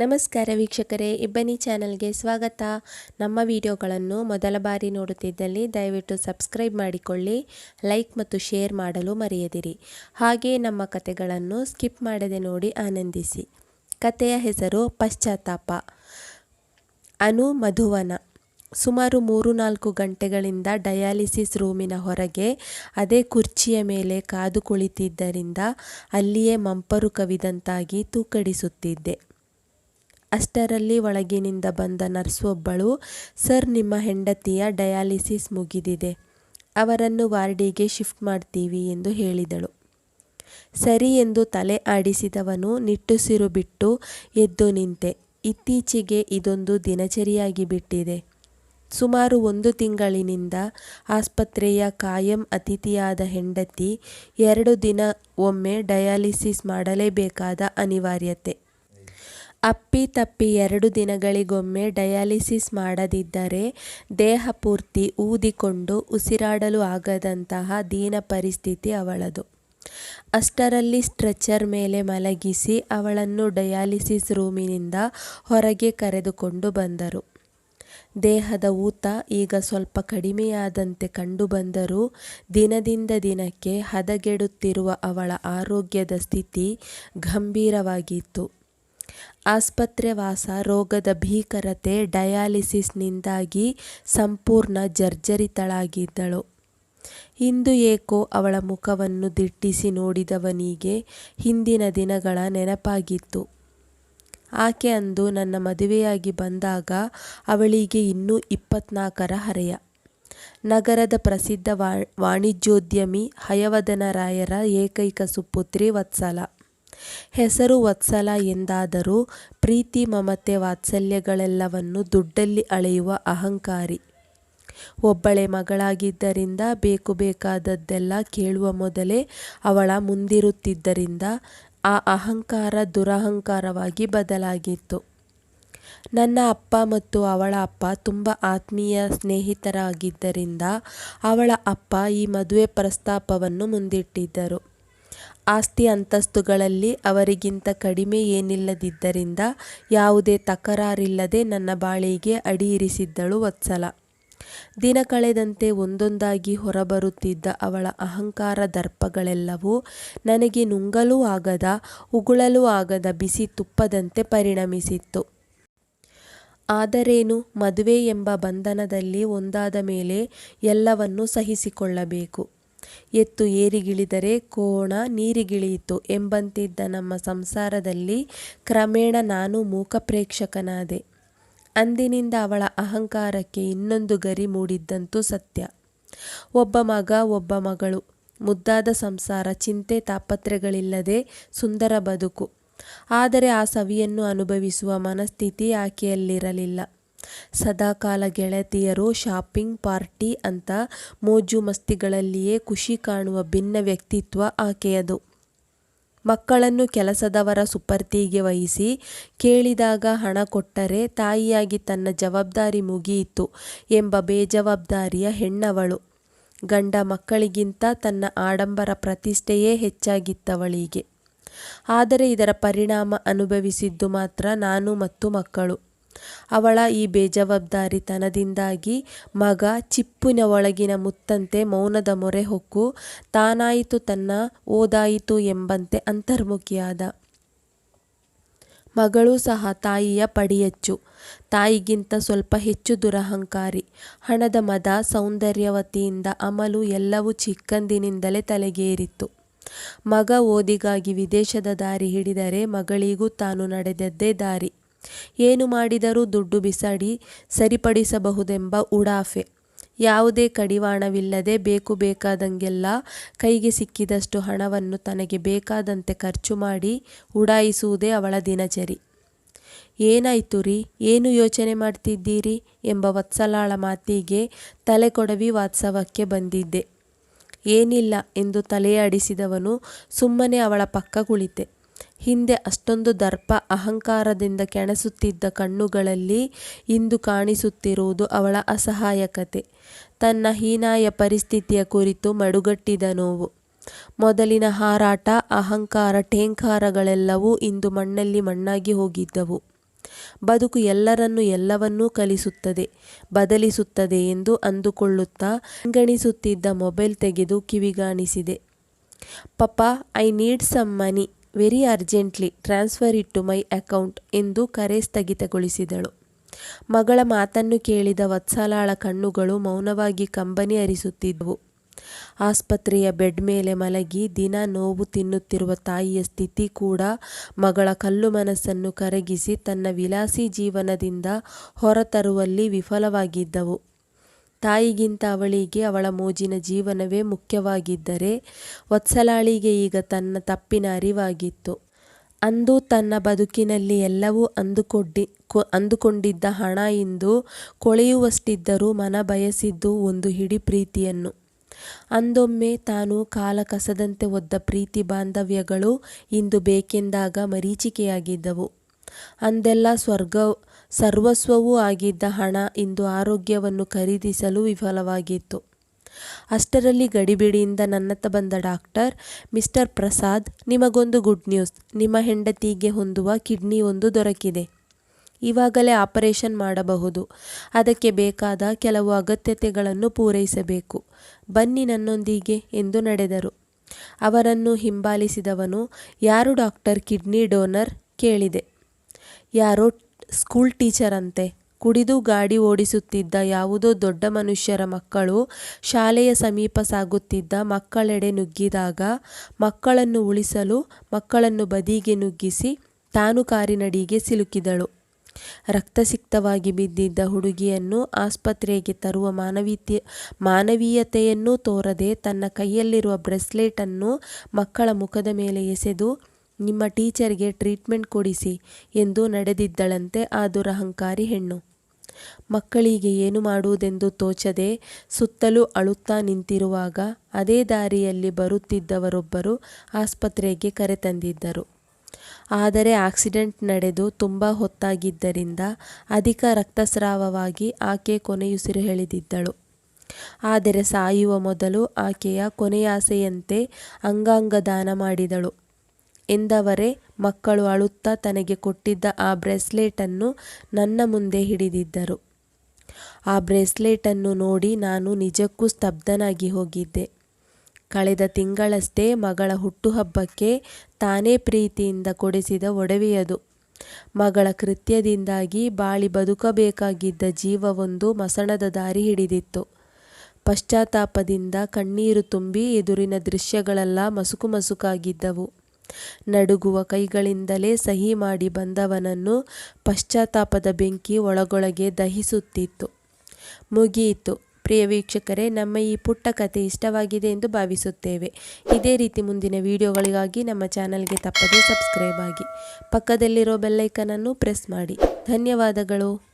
ನಮಸ್ಕಾರ ವೀಕ್ಷಕರೇ, ಇಬ್ಬನಿ ಚಾನಲ್ಗೆ ಸ್ವಾಗತ. ನಮ್ಮ ವಿಡಿಯೋಗಳನ್ನು ಮೊದಲ ಬಾರಿ ನೋಡುತ್ತಿದ್ದಲ್ಲಿ ದಯವಿಟ್ಟು ಸಬ್ಸ್ಕ್ರೈಬ್ ಮಾಡಿಕೊಳ್ಳಿ, ಲೈಕ್ ಮತ್ತು ಶೇರ್ ಮಾಡಲು ಮರೆಯದಿರಿ. ಹಾಗೆ ನಮ್ಮ ಕತೆಗಳನ್ನು ಸ್ಕಿಪ್ ಮಾಡದೆ ನೋಡಿ ಆನಂದಿಸಿ. ಕತೆಯ ಹೆಸರು ಪಶ್ಚಾತ್ತಾಪ. ಅನು ಮಧುವನ. ಸುಮಾರು ಮೂರು ನಾಲ್ಕು ಗಂಟೆಗಳಿಂದ ಡಯಾಲಿಸಿಸ್ ರೂಮಿನ ಹೊರಗೆ ಅದೇ ಕುರ್ಚಿಯ ಮೇಲೆ ಕಾದು ಕುಳಿತಿದ್ದರಿಂದ ಅಲ್ಲಿಯೇ ಮಂಪರು ಕವಿದಂತಾಗಿ ತೂಕಡಿಸುತ್ತಿದ್ದೆ. ಅಷ್ಟರಲ್ಲಿ ಒಳಗಿನಿಂದ ಬಂದ ನರ್ಸೊಬ್ಬಳು, ಸರ್, ನಿಮ್ಮ ಹೆಂಡತಿಯ ಡಯಾಲಿಸಿಸ್ ಮುಗಿದಿದೆ. ಅವರನ್ನು ವಾರ್ಡಿಗೆ ಶಿಫ್ಟ್ ಮಾಡ್ತೀವಿ ಎಂದು ಹೇಳಿದಳು. ಸರಿ ಎಂದು ತಲೆ ಆಡಿಸಿದವನು ನಿಟ್ಟುಸಿರು ಬಿಟ್ಟು ಎದ್ದು ನಿಂತೆ. ಇತ್ತೀಚೆಗೆ ಇದೊಂದು ದಿನಚರಿಯಾಗಿ ಬಿಟ್ಟಿದೆ. ಸುಮಾರು ಒಂದು ತಿಂಗಳಿನಿಂದ ಆಸ್ಪತ್ರೆಯ ಕಾಯಂ ಅತಿಥಿಯಾದ ಹೆಂಡತಿ ಎರಡು ದಿನ ಒಮ್ಮೆ ಡಯಾಲಿಸಿಸ್ ಮಾಡಲೇಬೇಕಾದ ಅನಿವಾರ್ಯತೆ. ಅಪ್ಪಿ ತಪ್ಪಿ ಎರಡು ದಿನಗಳಿಗೊಮ್ಮೆ ಡಯಾಲಿಸಿಸ್ ಮಾಡದಿದ್ದರೆ ದೇಹ ಪೂರ್ತಿ ಊದಿಕೊಂಡು ಉಸಿರಾಡಲು ಆಗದಂತಹ ದೀನ ಪರಿಸ್ಥಿತಿ ಅವಳದು. ಅಷ್ಟರಲ್ಲಿ ಸ್ಟ್ರೆಚರ್ ಮೇಲೆ ಮಲಗಿಸಿ ಅವಳನ್ನು ಡಯಾಲಿಸಿಸ್ ರೂಮಿನಿಂದ ಹೊರಗೆ ಕರೆದುಕೊಂಡು ಬಂದರು. ದೇಹದ ಊತ ಈಗ ಸ್ವಲ್ಪ ಕಡಿಮೆಯಾದಂತೆ ಕಂಡುಬಂದರೂ ದಿನದಿಂದ ದಿನಕ್ಕೆ ಹದಗೆಡುತ್ತಿರುವ ಅವಳ ಆರೋಗ್ಯದ ಸ್ಥಿತಿ ಗಂಭೀರವಾಗಿತ್ತು. ಆಸ್ಪತ್ರೆ ವಾಸ, ರೋಗದ ಭೀಕರತೆ, ಡಯಾಲಿಸಿಸ್ನಿಂದಾಗಿ ಸಂಪೂರ್ಣ ಜರ್ಜರಿತಳಾಗಿದ್ದಳು. ಇಂದು ಏಕೋ ಅವಳ ಮುಖವನ್ನು ದಿಟ್ಟಿಸಿ ನೋಡಿದವನಿಗೆ ಹಿಂದಿನ ದಿನಗಳ ನೆನಪಾಗಿತ್ತು. ಆಕೆ ಅಂದು ನನ್ನ ಮದುವೆಯಾಗಿ ಬಂದಾಗ ಅವಳಿಗೆ ಇನ್ನೂ ಇಪ್ಪತ್ನಾಲ್ಕರ ಹರೆಯ. ನಗರದ ಪ್ರಸಿದ್ಧ ವಾಣಿಜ್ಯೋದ್ಯಮಿ ಹಯವದನ ರಾಯರ ಏಕೈಕ ಸುಪುತ್ರಿ ವತ್ಸಲ. ಹೆಸರು ವತ್ಸಲ ಎಂದಾದರೂ ಪ್ರೀತಿ, ಮಮತೆ, ವಾತ್ಸಲ್ಯಗಳೆಲ್ಲವನ್ನೂ ದುಡ್ಡಲ್ಲಿ ಅಳೆಯುವ ಅಹಂಕಾರಿ. ಒಬ್ಬಳೆ ಮಗಳಾಗಿದ್ದರಿಂದ ಬೇಕು ಬೇಕಾದದ್ದೆಲ್ಲ ಕೇಳುವ ಮೊದಲೇ ಅವಳ ಮುಂದಿರುತ್ತಿದ್ದರಿಂದ ಆ ಅಹಂಕಾರ ದುರಹಂಕಾರವಾಗಿ ಬದಲಾಗಿತ್ತು. ನನ್ನ ಅಪ್ಪ ಮತ್ತು ಅವಳ ಅಪ್ಪ ತುಂಬ ಆತ್ಮೀಯ ಸ್ನೇಹಿತರಾಗಿದ್ದರಿಂದ ಅವಳ ಅಪ್ಪ ಈ ಮದುವೆ ಪ್ರಸ್ತಾಪವನ್ನು ಮುಂದಿಟ್ಟಿದ್ದರು. ಆಸ್ತಿ ಅಂತಸ್ತುಗಳಲ್ಲಿ ಅವರಿಗಿಂತ ಕಡಿಮೆ ಏನಿಲ್ಲದಿದ್ದರಿಂದ ಯಾವುದೇ ತಕರಾರಿಲ್ಲದೆ ನನ್ನ ಬಾಳಿಗೆ ಅಡಿ ಇರಿಸಿದ್ದಳು ವತ್ಸಲ. ದಿನ ಕಳೆದಂತೆ ಒಂದೊಂದಾಗಿ ಹೊರಬರುತ್ತಿದ್ದ ಅವಳ ಅಹಂಕಾರ ದರ್ಪಗಳೆಲ್ಲವೂ ನನಗೆ ನುಂಗಲೂ ಆಗದ, ಉಗುಳಲೂ ಆಗದ ಬಿಸಿ ತುಪ್ಪದಂತೆ ಪರಿಣಮಿಸಿತ್ತು. ಆದರೇನು ಮದುವೆ ಎಂಬ ಬಂಧನದಲ್ಲಿ ಒಂದಾದ ಮೇಲೆ ಎಲ್ಲವನ್ನೂ ಸಹಿಸಿಕೊಳ್ಳಬೇಕು. ಎತ್ತು ಏರಿಗಿಳಿದರೆ ಕೋಣ ನೀರಿಗಿಳಿಯಿತು ಎಂಬಂತಿದ್ದ ನಮ್ಮ ಸಂಸಾರದಲ್ಲಿ ಕ್ರಮೇಣ ನಾನು ಮೂಕ ಪ್ರೇಕ್ಷಕನಾದೆ ಅಂದಿನಿಂದ ಅವಳ ಅಹಂಕಾರಕ್ಕೆ ಇನ್ನೊಂದು ಗರಿ ಮೂಡಿದ್ದಂತೂ ಸತ್ಯ. ಒಬ್ಬ ಮಗ, ಒಬ್ಬ ಮಗಳು. ಮುದ್ದಾದ ಸಂಸಾರ, ಚಿಂತೆ, ತಾಪತ್ರೆಗಳಿಲ್ಲದೆ ಸುಂದರ ಬದುಕು. ಆದರೆ ಆ ಸವಿಯನ್ನು ಅನುಭವಿಸುವ ಮನಸ್ಥಿತಿ ಆಕೆಯಲ್ಲಿರಲಿಲ್ಲ. ಸದಾಕಾಲ ಗೆಳತಿಯರು, ಶಾಪಿಂಗ್ ಪಾರ್ಟಿ ಅಂತ ಮೋಜು ಮಸ್ತಿಗಳಲ್ಲಿಯೇ ಖುಷಿ ಕಾಣುವ ಭಿನ್ನ ವ್ಯಕ್ತಿತ್ವ ಆಕೆಯದು. ಮಕ್ಕಳನ್ನು ಕೆಲಸದವರ ಸುಪರ್ತಿಗೆ ವಹಿಸಿ ಕೇಳಿದಾಗ ಹಣ ಕೊಟ್ಟರೆ ತಾಯಿಯಾಗಿ ತನ್ನ ಜವಾಬ್ದಾರಿ ಮುಗಿಯಿತು ಎಂಬ ಬೇಜವಾಬ್ದಾರಿಯ ಹೆಣ್ಣವಳು. ಗಂಡ ಮಕ್ಕಳಿಗಿಂತ ತನ್ನ ಆಡಂಬರ ಪ್ರತಿಷ್ಠೆಯೇ ಹೆಚ್ಚಾಗಿತ್ತವಳಿಗೆ. ಆದರೆ ಇದರ ಪರಿಣಾಮ ಅನುಭವಿಸಿದ್ದು ಮಾತ್ರ ನಾನು ಮತ್ತು ಮಕ್ಕಳು. ಅವಳ ಈ ಬೇಜವಾಬ್ದಾರಿತನದಿಂದಾಗಿ ಮಗ ಚಿಪ್ಪಿನ ಒಳಗಿನ ಮುತ್ತಂತೆ ಮೌನದ ಮೊರೆ ಹೊಕ್ಕು, ತಾನಾಯಿತು ತನ್ನ ಓದಾಯಿತು ಎಂಬಂತೆ ಅಂತರ್ಮುಖಿಯಾದ. ಮಗಳೂ ಸಹ ತಾಯಿಯ ಪಡಿಯಚ್ಚು. ತಾಯಿಗಿಂತ ಸ್ವಲ್ಪ ಹೆಚ್ಚು ದುರಹಂಕಾರಿ. ಹಣದ ಮದ ಸೌಂದರ್ಯವತಿಯಿಂದ ಅಮಲು ಎಲ್ಲವೂ ಚಿಕ್ಕಂದಿನಿಂದಲೇ ತಲೆಗೇರಿತ್ತು. ಮಗ ಓದಿಗಾಗಿ ವಿದೇಶದ ದಾರಿ ಹಿಡಿದರೆ ಮಗಳಿಗೂ ತಾನು ನಡೆದದ್ದೇ ದಾರಿ. ಏನು ಮಾಡಿದರೂ ದುಡ್ಡು ಬಿಸಾಡಿ ಸರಿಪಡಿಸಬಹುದೆಂಬ ಉಡಾಫೆ. ಯಾವುದೇ ಕಡಿವಾಣವಿಲ್ಲದೆ ಬೇಕು ಬೇಕಾದಂಗೆಲ್ಲ ಕೈಗೆ ಸಿಕ್ಕಿದಷ್ಟು ಹಣವನ್ನು ತನಗೆ ಬೇಕಾದಂತೆ ಖರ್ಚು ಮಾಡಿ ಉಡಾಯಿಸುವುದೇ ಅವಳ ದಿನಚರಿ. ಏನಾಯ್ತು ರೀ? ಏನು ಯೋಚನೆ ಮಾಡ್ತಿದ್ದೀರಿ? ಎಂಬ ವತ್ಸಲಾಳ ಮಾತಿಗೆ ತಲೆಕೊಡವಿ ವಾತ್ಸವಕ್ಕೆ ಬಂದಿದ್ದೆ. ಏನಿಲ್ಲ ಎಂದು ತಲೆಯಾಡಿಸಿದವನು ಸುಮ್ಮನೆ ಅವಳ ಪಕ್ಕ ಕುಳಿತೆ. ಹಿಂದೆ ಅಷ್ಟೊಂದು ದರ್ಪ ಅಹಂಕಾರದಿಂದ ಕೆಣಸುತ್ತಿದ್ದ ಕಣ್ಣುಗಳಲ್ಲಿ ಇಂದು ಕಾಣಿಸುತ್ತಿರುವುದು ಅವಳ ಅಸಹಾಯಕತೆ. ತನ್ನ ಹೀನಾಯ ಪರಿಸ್ಥಿತಿಯ ಕುರಿತು ಮಡುಗಟ್ಟಿದ ನೋವು. ಮೊದಲಿನ ಹಾರಾಟ, ಅಹಂಕಾರ ಠೇಂಕಾರಗಳೆಲ್ಲವೂ ಇಂದು ಮಣ್ಣಲ್ಲಿ ಮಣ್ಣಾಗಿ ಹೋಗಿದ್ದವು. ಬದುಕು ಎಲ್ಲರನ್ನೂ ಎಲ್ಲವನ್ನೂ ಕಲಿಸುತ್ತದೆ, ಬದಲಿಸುತ್ತದೆ ಎಂದು ಅಂದುಕೊಳ್ಳುತ್ತಾ ಗಣಿಸುತ್ತಿದ್ದ ಮೊಬೈಲ್ ತೆಗೆದು ಕಿವಿಗಾಣಿಸಿದೆ. ಪಪ್ಪ, I need some money. Very urgently transfer it to my account ಎಂದು ಕರೆ ಸ್ಥಗಿತಗೊಳಿಸಿದಳು. ಮಗಳ ಮಾತನ್ನು ಕೇಳಿದ ವತ್ಸಲಾಳ ಕಣ್ಣುಗಳು ಮೌನವಾಗಿ ಕಂಬನಿ ಹರಿಸುತ್ತಿದ್ದವು ಆಸ್ಪತ್ರೆಯ ಬೆಡ್ ಮೇಲೆ ಮಲಗಿ ದಿನ ನೋವು ತಿನ್ನುತ್ತಿರುವ ತಾಯಿಯ ಸ್ಥಿತಿ ಕೂಡ ಮಗಳ ಕಲ್ಲು ಮನಸ್ಸನ್ನು ಕರಗಿಸಿ ತನ್ನ ವಿಲಾಸಿ ಜೀವನದಿಂದ ಹೊರತರುವಲ್ಲಿ ವಿಫಲವಾಗಿದ್ದವು. ತಾಯಿಗಿಂತ ಅವಳಿಗೆ ಅವಳ ಮೋಜಿನ ಜೀವನವೇ ಮುಖ್ಯವಾಗಿದ್ದರೆ ವತ್ಸಲಾಳಿಗೆ ಈಗ ತನ್ನ ತಪ್ಪಿನ ಅರಿವಾಗಿತ್ತು. ಅಂದು ತನ್ನ ಬದುಕಿನಲ್ಲಿ ಎಲ್ಲವೂ ಅಂದುಕೊಂಡಿ ಅಂದುಕೊಂಡಿದ್ದ ಹಣ ಇಂದು ಕೊಳೆಯುವಷ್ಟಿದ್ದರೂ ಮನ ಬಯಸಿದ್ದು ಒಂದು ಹಿಡಿ ಪ್ರೀತಿಯನ್ನು. ಅಂದೊಮ್ಮೆ ತಾನು ಕಾಲ ಕಸದಂತೆ ಒದ್ದ ಪ್ರೀತಿ ಬಾಂಧವ್ಯಗಳು ಇಂದು ಬೇಕೆಂದಾಗ ಮರೀಚಿಕೆಯಾಗಿದ್ದವು. ಅಂದೆಲ್ಲ ಸ್ವರ್ಗ ಸರ್ವಸ್ವವೂ ಆಗಿದ್ದ ಹಣ ಇಂದು ಆರೋಗ್ಯವನ್ನು ಖರೀದಿಸಲು ವಿಫಲವಾಗಿತ್ತು. ಅಷ್ಟರಲ್ಲಿ ಗಡಿಬಿಡಿಯಿಂದ ನನ್ನತ್ತ ಬಂದ ಡಾಕ್ಟರ್, ಮಿಸ್ಟರ್ ಪ್ರಸಾದ್, ನಿಮಗೊಂದು ಗುಡ್ ನ್ಯೂಸ್. ನಿಮ್ಮ ಹೆಂಡತಿಗೆ ಹೊಂದುವ ಕಿಡ್ನಿ ಒಂದು ದೊರಕಿದೆ. ಇವಾಗಲೇ ಆಪರೇಷನ್ ಮಾಡಬಹುದು. ಅದಕ್ಕೆ ಬೇಕಾದ ಕೆಲವು ಅಗತ್ಯತೆಗಳನ್ನು ಪೂರೈಸಬೇಕು. ಬನ್ನಿ ನನ್ನೊಂದಿಗೆ, ಎಂದು ನಡೆದರು. ಅವರನ್ನು ಹಿಂಬಾಲಿಸಿದವನು, ಯಾರು ಡಾಕ್ಟರ್ ಕಿಡ್ನಿ ಡೋನರ್? ಕೇಳಿದೆ. ಯಾರೋ ಸ್ಕೂಲ್ ಟೀಚರಂತೆ. ಕುಡಿದು ಗಾಡಿ ಓಡಿಸುತ್ತಿದ್ದ ಯಾವುದೋ ದೊಡ್ಡ ಮನುಷ್ಯರ ಮಕ್ಕಳು ಶಾಲೆಯ ಸಮೀಪ ಸಾಗುತ್ತಿದ್ದ ಮಕ್ಕಳೆಡೆ ನುಗ್ಗಿದಾಗ ಮಕ್ಕಳನ್ನು ಉಳಿಸಲು, ಮಕ್ಕಳನ್ನು ಬದಿಗೆ ನುಗ್ಗಿಸಿ ತಾನು ಕಾರಿನಡಿಗೆ ಸಿಲುಕಿದಳು. ರಕ್ತಸಿಕ್ತವಾಗಿ ಬಿದ್ದಿದ್ದ ಹುಡುಗಿಯನ್ನು ಆಸ್ಪತ್ರೆಗೆ ತರುವ ಮಾನವೀಯತೆ ಮಾನವೀಯತೆಯನ್ನೂ ತೋರದೆ ತನ್ನ ಕೈಯಲ್ಲಿರುವ ಬ್ರೆಸ್ಲೆಟನ್ನು ಮಕ್ಕಳ ಮುಖದ ಮೇಲೆ ಎಸೆದು ನಿಮ್ಮ ಟೀಚರ್ಗೆ ಟ್ರೀಟ್ಮೆಂಟ್ ಕೊಡಿಸಿ ಎಂದು ನಡೆದಿದ್ದಳಂತೆ ಆ ದುರಹಂಕಾರಿ ಹೆಣ್ಣು. ಮಕ್ಕಳಿಗೆ ಏನು ಮಾಡುವುದೆಂದು ತೋಚದೆ ಸುತ್ತಲೂ ಅಳುತ್ತಾ ನಿಂತಿರುವಾಗ ಅದೇ ದಾರಿಯಲ್ಲಿ ಬರುತ್ತಿದ್ದವರೊಬ್ಬರು ಆಸ್ಪತ್ರೆಗೆ ಕರೆತಂದಿದ್ದರು ಆದರೆ ಆಕ್ಸಿಡೆಂಟ್ ನಡೆದು ತುಂಬ ಹೊತ್ತಾಗಿದ್ದರಿಂದ ಅಧಿಕ ರಕ್ತಸ್ರಾವವಾಗಿ ಆಕೆ ಕೊನೆಯುಸಿರು ಹೇಳಿದಿದ್ದಳು. ಆದರೆ ಸಾಯುವ ಮೊದಲು ಆಕೆಯ ಕೊನೆಯಾಸೆಯಂತೆ ಅಂಗಾಂಗ ದಾನ ಮಾಡಿದಳು. ಎಂದವರೇ ಮಕ್ಕಳು ಅಳುತ್ತಾ ತನಗೆ ಕೊಟ್ಟಿದ್ದ ಆ ಬ್ರೇಸ್ಲೇಟನ್ನು ನನ್ನ ಮುಂದೆ ಹಿಡಿದಿದ್ದರು. ಆ ಬ್ರೇಸ್ಲೇಟನ್ನು ನೋಡಿ ನಾನು ನಿಜಕ್ಕೂ ಸ್ತಬ್ಧನಾಗಿ ಹೋಗಿದ್ದೆ. ಕಳೆದ ತಿಂಗಳಷ್ಟೇ ಮಗಳ ಹುಟ್ಟುಹಬ್ಬಕ್ಕೆ ತಾನೇ ಪ್ರೀತಿಯಿಂದ ಕೊಡಿಸಿದ ಒಡವೆಯದು. ಮಗಳ ಕೃತ್ಯದಿಂದಾಗಿ ಬಾಳಿ ಬದುಕಬೇಕಾಗಿದ್ದ ಜೀವವೊಂದು ಮಸಣದ ದಾರಿ ಹಿಡಿದಿತ್ತು. ಪಶ್ಚಾತ್ತಾಪದಿಂದ ಕಣ್ಣೀರು ತುಂಬಿ ಎದುರಿನ ದೃಶ್ಯಗಳೆಲ್ಲ ಮಸುಕು ಮಸುಕಾಗಿದ್ದವು. ನಡುಗುವ ಕೈಗಳಿಂದಲೇ ಸಹಿ ಮಾಡಿ ಬಂದವನನ್ನು ಪಶ್ಚಾತ್ತಾಪದ ಬೆಂಕಿ ಒಳಗೊಳಗೆ ದಹಿಸುತ್ತಿತ್ತು. ಮುಗಿಯಿತು. ಪ್ರಿಯ ವೀಕ್ಷಕರೇ, ನಮ್ಮ ಈ ಪುಟ್ಟ ಕಥೆ ಇಷ್ಟವಾಗಿದೆ ಎಂದು ಭಾವಿಸುತ್ತೇವೆ. ಇದೇ ರೀತಿ ಮುಂದಿನ ವಿಡಿಯೋಗಳಿಗಾಗಿ ನಮ್ಮ ಚಾನಲ್ಗೆ ತಪ್ಪದೇ ಸಬ್ಸ್ಕ್ರೈಬ್ ಆಗಿ. ಪಕ್ಕದಲ್ಲಿರೋ ಬೆಲ್ಲೈಕನನ್ನು ಪ್ರೆಸ್ ಮಾಡಿ. ಧನ್ಯವಾದಗಳು.